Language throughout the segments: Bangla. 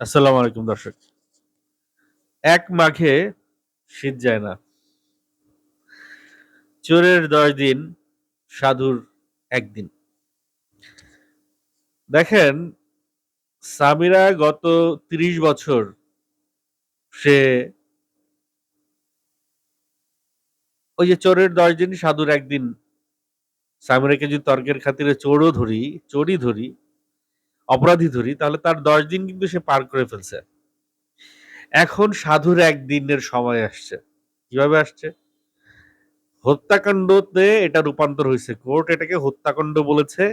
আসসালামু আলাইকুম, দর্শক। এক মাঘে শীত যায় না। চোরের দশ দিন, সাধুর একদিন। দেখেন, সামিরা গত তিরিশ বছর সে ওই যে চোরের দশ দিন, সাধুর একদিন, সামিরাকে যদি তর্কের খাতিরে চোরও ধরি, চোরই ধরি অপরাধী ধরি, তাহলে তার দশ দিন কিন্তু সে পার করে ফেলছে। এখন সাধুর একদিনের সময় আসছে। কীভাবে আসছে? হত্যাকাণ্ডতে এটা রূপান্তর হয়েছে। কোর্ট এটাকে হত্যাকাণ্ড বলেছে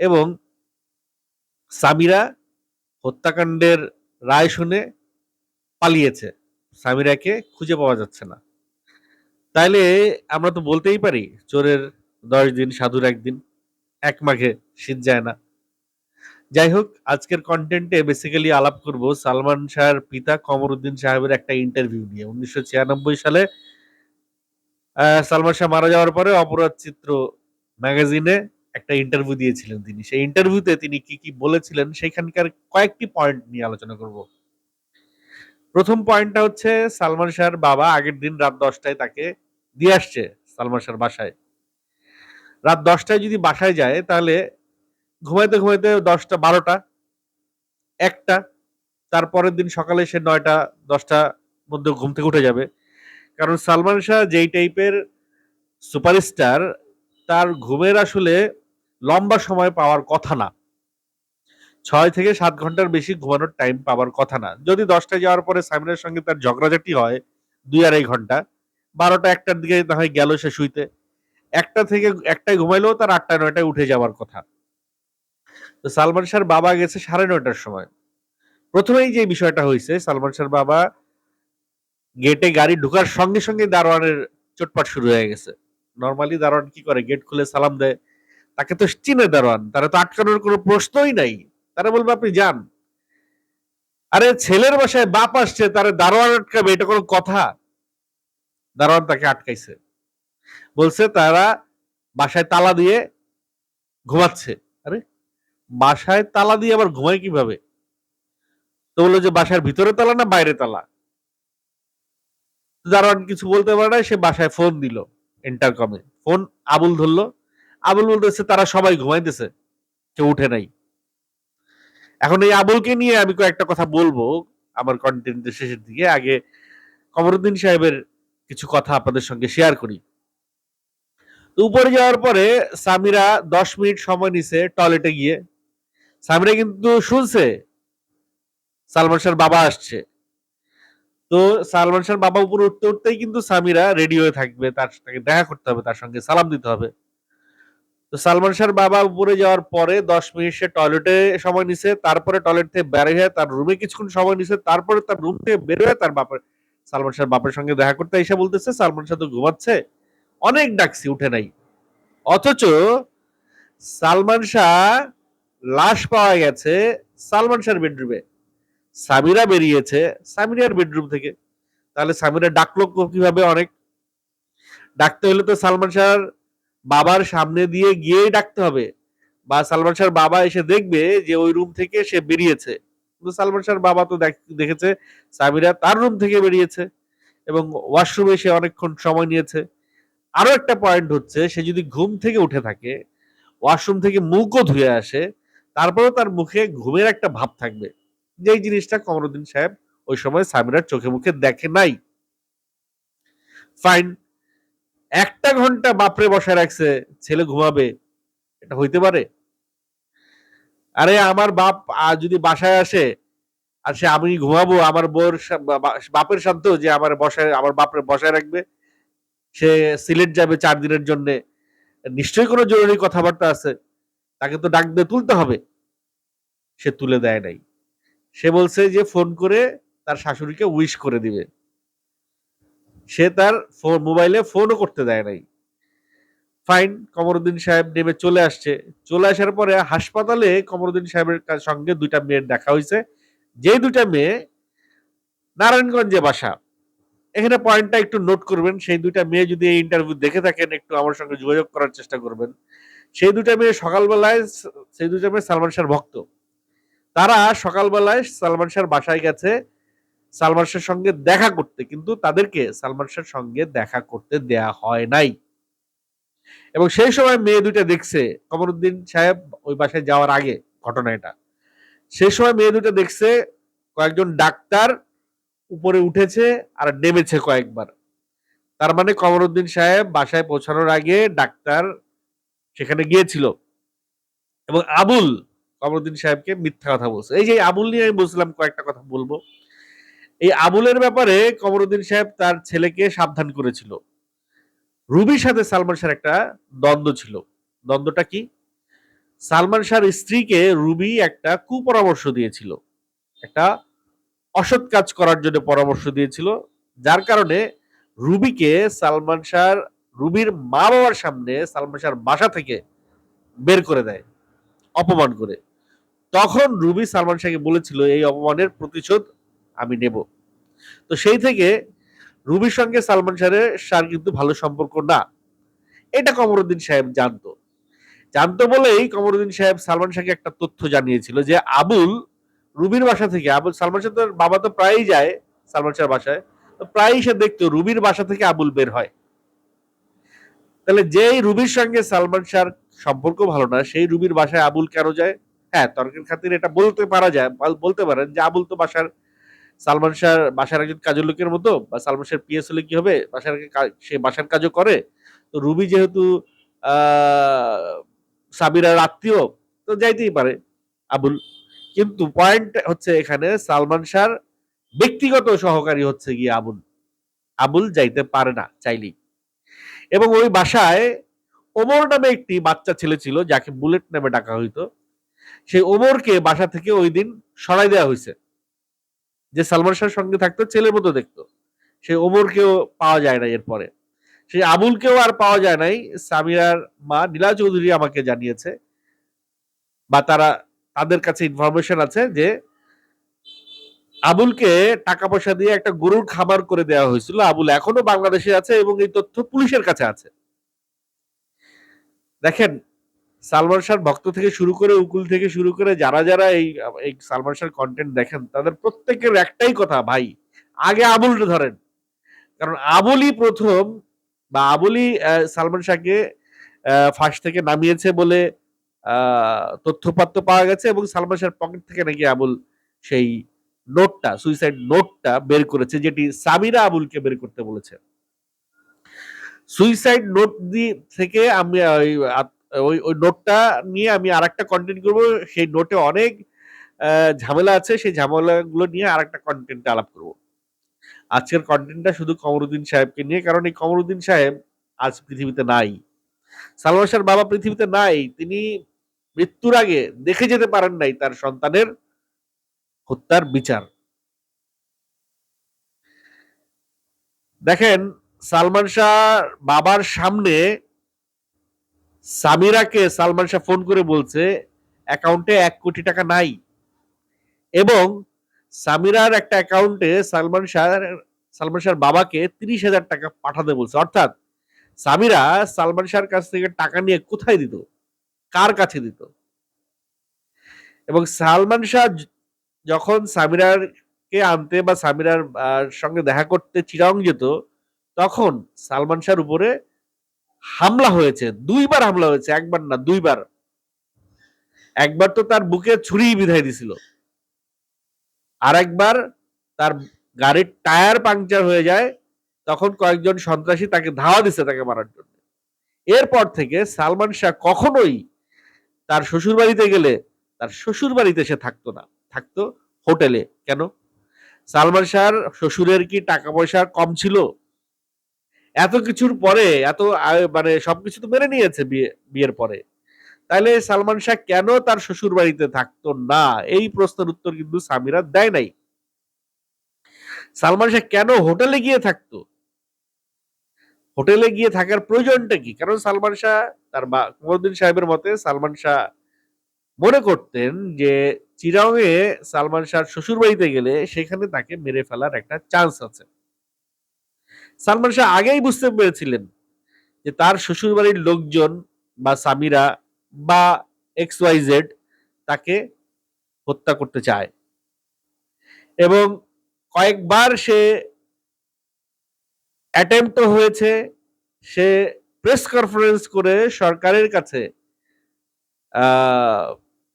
এবং সামিরা হত্যাকাণ্ডের রায় শুনে পালিয়েছে। সামিরাকে খুঁজে পাওয়া যাচ্ছে না। তাইলে আমরা তো বলতেই পারি, চোরের দশ দিন, সাধুর একদিন, এক মাঘে শীত যায় না। যাই হোক আজকের কন্টেন্টে বেসিক্যালি আলাপ করব সালমান শাহর পিতা কমরুদ্দিন সাহেবের একটা ইন্টারভিউ নিয়ে। উনিশশো ছিয়ানব্বই সালে সালমান শাহ মারা যাওয়ার পরে অপরাধ চিত্র ম্যাগাজিনে একটা ইন্টারভিউ দিয়েছিলেন তিনি। সেই ইন্টারভিউতে তিনি কি কি বলেছিলেন সেখানকার কয়েকটি পয়েন্ট নিয়ে আলোচনা করব। প্রথম পয়েন্টটা হচ্ছে সালমান শাহর বাবা আগের দিন রাত দশটায় তাকে দিয়ে আসছে সালমান শাহর বাসায়। রাত দশটায় যদি বাসায় যায় তাহলে ঘুমাইতে ঘুমাইতে দশটা, বারোটা, একটা, তারপরের দিন সকালে সে নয়টা, দশটা মধ্যে ঘুম থেকে উঠে যাবে। কারণ সালমান শাহ যেই টাইপের সুপারস্টার, তার ঘুমের আসলে লম্বা সময় পাওয়ার কথা না। ছয় থেকে সাত ঘণ্টার বেশি ঘুমানোর টাইম পাওয়ার কথা না। যদি দশটায় যাওয়ার পরে সাইমনের সঙ্গে তার ঝগড়াঝাটি হয়, দুই আড়াই ঘণ্টা, বারোটা একটার দিকে না হয় গেল সে শুইতে। একটা থেকে, একটায় ঘুমাইলেও তার আটটা নয়টায় উঠে যাওয়ার কথা। তো সালমান শাহর বাবা গেছে সাড়ে নয়টার সময়। প্রথমেই যে বিষয়টা হয়েছে, সালমান শাহর বাবা গেটে গাড়ি ঢুকার সঙ্গে সঙ্গে দারোয়ানের চোটপাট শুরু হয়ে গেছে। নর্মালি দারোয়ান কি করে? গেট খুলে সালাম দেয়। তাকে তো চিনে দারোয়ান। তারা তো আটকানোর কোনো প্রশ্নই নাই। তারা বলবে, আপনি যান। আরে ছেলের বাসায় বাপ আসছে, তারা দারোয়ান আটকাবে, এটা কোনো কথা? দারোয়ান তাকে আটকাইছে। বলছে, তারা বাসায় তালা দিয়ে ঘুমাচ্ছে। বাসায় তালা দিয়ে আবার ঘুমায় কীভাবে? তো বলল যে বাসার ভিতরে তালা না বাইরে তালা? দারোয়ান কিছু বলতে পারে না সে বাসায় ফোন দিল ইন্টারকমে ফোন আবুল ধরলো। আবুল বলতেছে, তারা সবাই ঘুমাইতেছে, কেউ উঠে নাই। এখন এই আবুলকে নিয়ে আমি কয়েকটা কথা বলব আমার কন্টেন্টের শেষের দিকে। আগে কমরুদ্দিন সাহেবের কিছু কথা আপনাদের সঙ্গে শেয়ার করি। উপরে যাওয়ার পরে সামিরা দশ মিনিট সময় নিছে টয়লেটে গিয়ে। সামিরা কিন্তু শুনছে, সালমান শাহর বাবা আসছে। তো সালমান শাহর বাবা উপরে উঠতে উঠতেই কিন্তু সামিরা রেডি হয়ে থাকবে, তার সাথে দেখা করতে হবে, তার সঙ্গে সালাম দিতে হবে। তো সালমান শাহর বাবা উপরে যাওয়ার পরে দশ মিনিট সে টয়লেটে সময় নিছে, তারপরে টয়লেট থেকে বের হয়ে তার রুমে কিছুক্ষণ সময় নিছে, তারপরে তার রুম থেকে বের হয়ে তার বাপের, সালমান শাহর বাপের সঙ্গে দেখা করতে এসে বলতেছে, সালমান শাহ তো ঘুমাচ্ছে, অনেক ডাকছি, উঠে নাই। অথচ সালমান শাহ লাশ পাওয়া গেছে সালমান শাহর বেডরুমে সামিরা বেরিয়েছে, সামিরার বেডরুম থেকে। তাহলে সামিরা ডাকলো কীভাবে অনেক? ডাকতে হলে তো সালমান শাহর বাবার সামনে দিয়ে গিয়েই ডাকতে হবে। বা সালমান শাহর বাবা এসে দেখবে যে ওই রুম থেকে সে বেরিয়েছে। কিন্তু সালমান শাহর বাবা তো দেখেছে, সামিরা তার রুম থেকে বেরিয়েছে এবং ওয়াশরুমে সে অনেকক্ষণ সময় নিয়েছে। আরও একটা পয়েন্ট হচ্ছে, সে যদি ঘুম থেকে উঠে থাকে ওয়াশরুম থেকে মুখও ধুয়ে আসে তারপরেও তার মুখে ঘুমের একটা ভাব থাকবে। যেই জিনিসটা কমরুদ্দিন সাহেব ওই সময় সামিরার চোখে মুখে দেখে নাই। ফাইন একটা ঘণ্টা বাপরে বসায় রাখছে, ছেলে ঘুমাবে, এটা হইতে পারে? আরে আমার বাপ যদি বাসায় আসে, আর সে আমি ঘুমাবো, আমার বোর বাপের শান্ত যে আমার বসায়, আমার বাপরে বসায় রাখবে, সে সিলেট যাবে চার দিনের জন্য। নিশ্চয়ই কোনো জরুরি কথাবার্তা আছে। তাকে তো ডাক দিয়ে তুলতে হবে। সে তুলে দেয় নাই। সে বলছে যে, ফোন করে তার শাশুড়িকে উইশ করে দিবে। সে তার ফোন মোবাইলে ফোনও করতে দেয় নাই। ফাইন কমরুদ্দিন সাহেব নেমে চলে আসছে। চলে আসার পরে হাসপাতালে কমরুদ্দিন সাহেবের সঙ্গে দুইটা মেয়ের দেখা হয়েছে যে দুইটা মেয়ে নারায়ণগঞ্জে বাসা। এখানে পয়েন্টটা একটু নোট করবেন। সেই দুইটা মেয়ে যদি এই ইন্টারভিউ দেখে থাকেন, একটু আমার সঙ্গে যোগাযোগ করার চেষ্টা করবেন। সেই দুইটা মেয়ে সকালবেলায় সেই দুইটা মেয়ে সালমান শাহর ভক্ত। তারা সকালবেলায় সালমান শাহর বাসায় গেছে, সালমান শাহর সঙ্গে দেখা করতে, কিন্তু তাদেরকে সালমান শাহর সঙ্গে দেখা করতে দেয়া হয় নাই। এবং সেই সময় মেয়ে দুইটা দেখছে, কমরুদ্দিন সাহেব ওই বাসায় যাওয়ার আগে ঘটনা এটা। সেই সময় মেয়ে দুটো দেখছে, কয়েকজন ডাক্তার উপরে উঠেছে আর নেমেছে কয়েকবার। তার মানে কমরুদ্দিন সাহেব বাসায় পৌঁছানোর আগে ডাক্তার সেখানে গিয়েছিল। এবং আবুল কমরুদ্দিন সাহেবকে মিথ্যা কথা বলছে। এই যে আবুল নিয়ে আমি বলছিলাম কয়েকটা কথা বলব। এই আবুলের ব্যাপারে কমরুদ্দিন সাহেব তার ছেলেকে সাবধান করেছিল। রুবির সাথে সালমান শাহর একটা দ্বন্দ্ব ছিল। দ্বন্দ্বটা কি? সালমান শাহর স্ত্রীকে রুবি একটা কুপরামর্শ দিয়েছিল। একটা অসৎ কাজ করার জন্য পরামর্শ দিয়েছিল। যার কারণে রুবিকে সালমান শাহর রুবির মা বাবার সামনে সালমান শাহর বাসা থেকে বের করে দেয়, অপমান করে। তখন রুবি সালমান শাহকে বলেছিল, এই অপমানের প্রতিশোধ আমি নেব। তো সেই থেকে রুবির সঙ্গে সালমান শাহের শাহর কিন্তু ভালো সম্পর্ক না। এটা কমরুদ্দিন সাহেব জানতো। জানতো বলেই কমরুদ্দিন সাহেব সালমান শাহকে একটা তথ্য জানিয়েছিল যে, আবুল রুবির বাসা থেকে, আবুল, সালমান শাহ বাবা তো প্রায়ই যায় সালমান শাহর বাসায়, তো প্রায়ই সে দেখতো রুবির বাসা থেকে আবুল বের হয়। তাহলে যেই রুবির সঙ্গে সালমান শাহর সম্পর্ক ভালো না, সেই রুবির বাসায় আবুল কেন যায়? হ্যাঁ তর্কের খাতির এটা বলতে পারা যায় বলতে পারেন যে আবুল তো বাসার, সালমান শাহ বাসার একজন কাজের লোকের মতো, বা সালমান শাহ পিএস হলে কি হবে? বাসার সে বাসার কাজও করে। তো রুবি যেহেতু সাবিরার আত্মীয়, তো যাইতেই পারে আবুল। কিন্তু পয়েন্ট হচ্ছে এখানে, সালমান শাহর ব্যক্তিগত সহকারী হচ্ছে গিয়ে আবুল। আবুল যাইতে পারে না, চাইলেই। এবং ওই বাসায় ওমর নামে একটি বাচ্চা ছেলে ছিল, যাকে বুলেট নামে ডাকা হইতো। সেই ওমরকে বাসা থেকে ওই দিন সরাই দেওয়া হয়েছে যে সালমান শাহর সঙ্গে থাকতো, ছেলের মতো দেখতো। সেই ওমরকেও পাওয়া যায় না এরপরে। সেই আবুলকেও আর পাওয়া যায় নাই। সামিরার মা নীলা চৌধুরী আমাকে জানিয়েছে, বা তারা তাদের কাছে ইনফরমেশন আছে যে আবুলকে টাকা পয়সা দিয়ে একটা গরুর খাবার করে দেওয়া হয়েছিল। আবুল এখনও বাংলাদেশে আছে এবং এই তথ্য পুলিশের কাছে আছে। দেখেন, সালমান শাহ ভক্ত থেকে শুরু করে, উকুল থেকে শুরু করে যারা যারা এই এই সালমান শাহ কন্টেন্ট দেখেন, তাদের প্রত্যেকের একটাই কথা, ভাই, আগে আবুলটা ধরেন। কারণ আবুলই প্রথম বা আবুলই সালমান শাহকে ফাঁস থেকে নামিয়েছে বলে তথ্যপাত্র পাওয়া গেছে এবং সালমান শাহর পকেট থেকে নাকি আবুল সেই নোটটা সুইসাইড নোটটা বের করেছে, যেটি সামিরা আবুলকে বের করতে বলেছে। সুইসাইড নোট থেকে আমি ওই ওই নোটটা নিয়ে আমি আর একটা কন্টেন্ট করব। সেই নোটে অনেক ঝামেলা আছে। সেই ঝামেলাগুলো নিয়ে আর একটা কন্টেন্ট আলাপ করব। আজকের কন্টেন্টটা শুধু কমরুদ্দিন সাহেবকে নিয়ে, কারণ এই কমরুদ্দিন সাহেব আজ পৃথিবীতে নাই। সালমান বাবা পৃথিবীতে নাই। তিনি মৃত্যুর আগে দেখে যেতে পারেন নাই তার সন্তানের। হত্যার বিচার। দেখেন, সালমান শাহ বাবার সামনে সামিরাকে সালমান শাহ ফোন করে বলছে, অ্যাকাউন্টে এক কোটি টাকা নাই। এবং সামিরার একটা অ্যাকাউন্টে সালমান শাহ সালমান শাহর বাবাকে তিরিশ হাজার টাকা পাঠাতে বলছে। অর্থাৎ সামিরা সালমান শাহর কাছ থেকে টাকা নিয়ে কোথায় দিত? কার কাছে দিত? এবং সালমান শাহ যখন সামিরার কে আনতে বা সামিরার সঙ্গে দেখা করতে চিরাং যেত, তখন সালমান শাহর উপরে হামলা হয়েছে। দুইবার হামলা হয়েছে, একবার না, দুইবার। একবার তো তার বুকে ছুরি বিধাই দিছিল। আর একবার তার গাড়ির টায়ার পাংচার হয়ে যায়, তখন কয়েকজন সন্ত্রাসী তাকে ধাওয়া দিছে তাকে মারার জন্য। এরপর থেকে সালমান শাহ কখনোই তার শ্বশুর বাড়িতে গেলে, তার শ্বশুর বাড়িতে সে থাকতো না। থাকতো হোটেলে। কেন? সালমান শাহর শ্বশুরের কি টাকা পয়সা কম ছিল? এত কিছুর পরে, এত মানে সবকিছু তো মেনে নিয়েছে বিয়ে, বিয়ের পরে। তাহলে সালমান শাহ কেন তার শ্বশুর বাড়িতে থাকতো না? এই প্রশ্নের উত্তর কিন্তু সামিরা দেয় নাই। সালমান শাহ কেন হোটেলে গিয়ে থাকতো? হোটেলে গিয়ে থাকার প্রয়োজনটা কি? কারণ সালমান শাহ, তার বা কুমরুদ্দিন সাহেবের মতে সালমান শাহ মনে করতেন যে চিরাংয়ে সালমান শাহ শ্বশুর বাড়িতে গেলে সেখানে তাকে মেরে ফেলার একটা চান্স আছে। সালমান শাহ আগেই বুঝতে পেরেছিলেন যে তার শ্বশুর বাড়ির লোকজন বা সামিরা বা এক্স ওয়াই জেড তাকে হত্যা করতে চায়। এবং কয়েকবার সে অ্যাটেম্প্ট হয়েছে, সে প্রেস কনফারেন্স করে সরকারের কাছে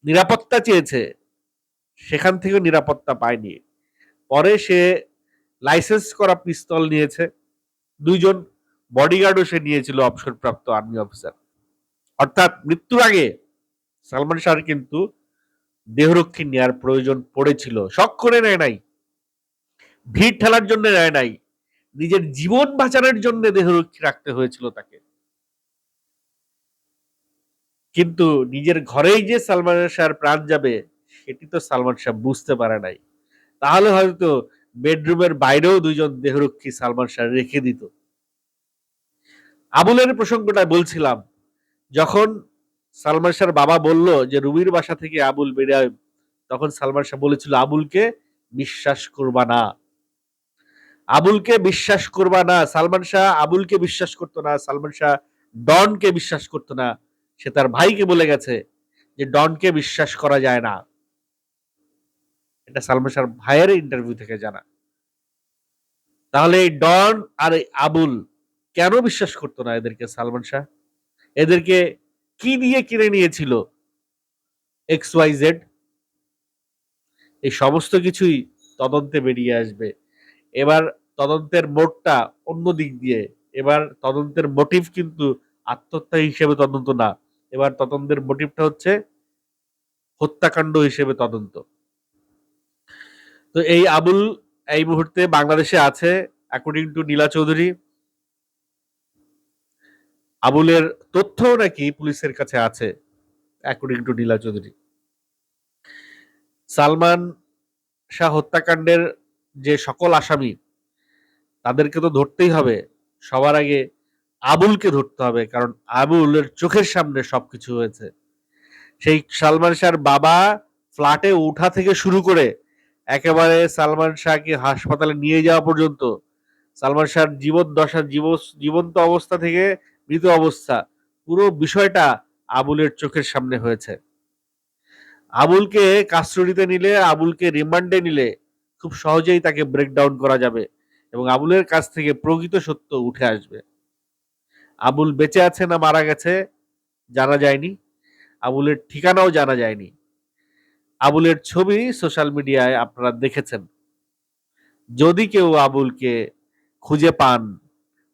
নিরাপত্তা চেয়েছে। সেখান থেকেও নিরাপত্তা পায়নি। পরে সে লাইসেন্স করা পিস্তল নিয়েছে। দুইজন বডিগার্ডও সে নিয়েছিল অবসরপ্রাপ্ত আর্মি অফিসার অর্থাৎ মৃত্যুর আগে সালমান শাহর কিন্তু দেহরক্ষী নেয়ার প্রয়োজন পড়েছিল। শখ করে নেয় নাই। ভিড় ঠেলার জন্য নেয় নাই। নিজের জীবন বাঁচানোর জন্য দেহরক্ষী রাখতে হয়েছিল তাকে। কিন্তু নিজের ঘরেই যে সালমান শাহর প্রাণ যাবে সেটি তো সালমান শাহ বুঝতে পারে নাই। তাহলে হয়তো বেডরুমের বাইরেও দুইজন দেহরক্ষী সালমান শাহ রেখে দিত। আবুলের প্রসঙ্গটা বলছিলাম, যখন সালমান শাহর বাবা বলল যে রুবির বাসা থেকে আবুল বেরিয়ে তখন সালমান শাহ বলেছিল, আবুলকে বিশ্বাস করবা না। আবুলকে বিশ্বাস করবা না, সালমান শাহ আবুলকে বিশ্বাস করতো না, সালমান শাহ ডনকে বিশ্বাস করতো না। সে তার ভাইকে বলে গেছে যে, ডনকে বিশ্বাস করা যায় না। এটা সালমান শাহর ভাইয়ের ইন্টারভিউ থেকে জানা। তাহলে এই ডন আর এই আবুল কেন বিশ্বাস করতো না এদেরকে সালমান শাহ? এদেরকে কি দিয়ে কিনে নিয়েছিল এক্স ওয়াই জেড? এই সমস্ত কিছুই তদন্তে বেরিয়ে আসবে। এবার তদন্তের মোডটা অন্য দিক দিয়ে। এবার তদন্তের মোটিভ কিন্তু আত্মহত্যা হিসেবে তদন্ত না। এবার তদন্তের মোটিভটা হচ্ছে হত্যাকাণ্ড হিসেবে তদন্ত। তো এই আবুল এই মুহূর্তে বাংলাদেশে আছে অ্যাকর্ডিং টু নীলা চৌধুরী। আবুলের তথ্য নাকি পুলিশের কাছে আছে অ্যাকর্ডিং টু নীলা চৌধুরী। সালমান শাহ হত্যাকাণ্ডের যে সকল আসামি, তাদেরকে তো ধরতেই হবে। সবার আগে আবুলকে ধরতে হবে, কারণ আবুলের চোখের সামনে সবকিছু হয়েছে। সেই সালমান শাহর বাবা ফ্ল্যাটে ওঠা থেকে শুরু করে একেবারে সালমান শাহকে হাসপাতালে নিয়ে যাওয়া পর্যন্ত সালমান শাহর জীবন দশা জীব জীবন্ত অবস্থা থেকে মৃত অবস্থা, পুরো বিষয়টা আবুলের চোখের সামনে হয়েছে। আবুলকে কাস্টডিতে নিলে, আবুলকে রিমান্ডে নিলে খুব সহজেই তাকে ব্রেকডাউন করা যাবে এবং আবুলের কাছ থেকে প্রকৃত সত্য উঠে আসবে। আবুল বেঁচে আছে না মারা গেছে জানা যায়নি। আবুলের ঠিকানাও জানা যায়নি। আবুলের ছবি সোশ্যাল মিডিয়ায় আপনারা দেখেছেন। যদি কেউ আবুলকে খুঁজে পান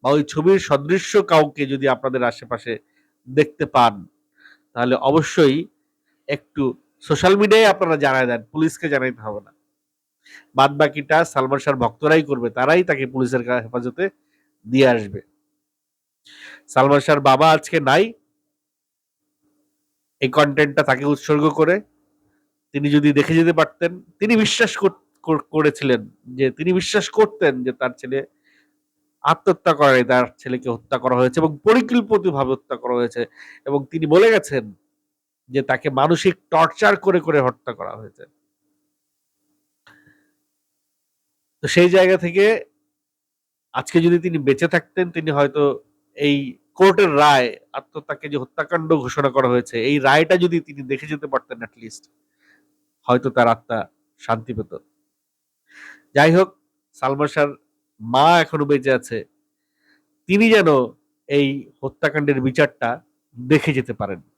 বা ওই ছবির সদৃশ্য কাউকে যদি আপনাদের আশেপাশে দেখতে পান, তাহলে অবশ্যই একটু সোশ্যাল মিডিয়ায় আপনারা জানায় দেন, পুলিশকে জানাইতে হবে না। বাদ বাকিটা সালমান শাহর ভক্তরাই করবে, তারাই তাকে পুলিশের হেফাজতে দিয়ে আসবে। সালমান শাহর বাবা আজকে নাই। এই কন্টেন্টটা তাকে উৎসর্গ করে তিনি যদি দেখে যেতে পারতেন, তিনি বিশ্বাস কর- কর- করেছিলেন যে তিনি বিশ্বাস করতেন যে তার ছেলে আত্মহত্যা করে তার ছেলেকে হত্যা করা হয়েছে এবং পরিকল্পিতভাবে হত্যা করা হয়েছে। এবং তিনি বলে গেছেন যে তাকে মানসিক টর্চার করে করে হত্যা করা হয়েছে। তো সেই জায়গা থেকে আজকে যদি তিনি বেঁচে থাকতেন, তিনি হয়তো এই কোর্টের রায়, আত্মহত্যাকে যে হত্যাকাণ্ড ঘোষণা করা হয়েছে, এই রায়টা যদি তিনি দেখে যেতে পারতেন লিস্ট হয়তো তার আত্মা শান্তি পেত। যাই হোক, সালমান শাহর মা এখনও বেঁচে আছে। তিনি যেন এই হত্যাকাণ্ডের বিচারটা দেখে যেতে পারেন।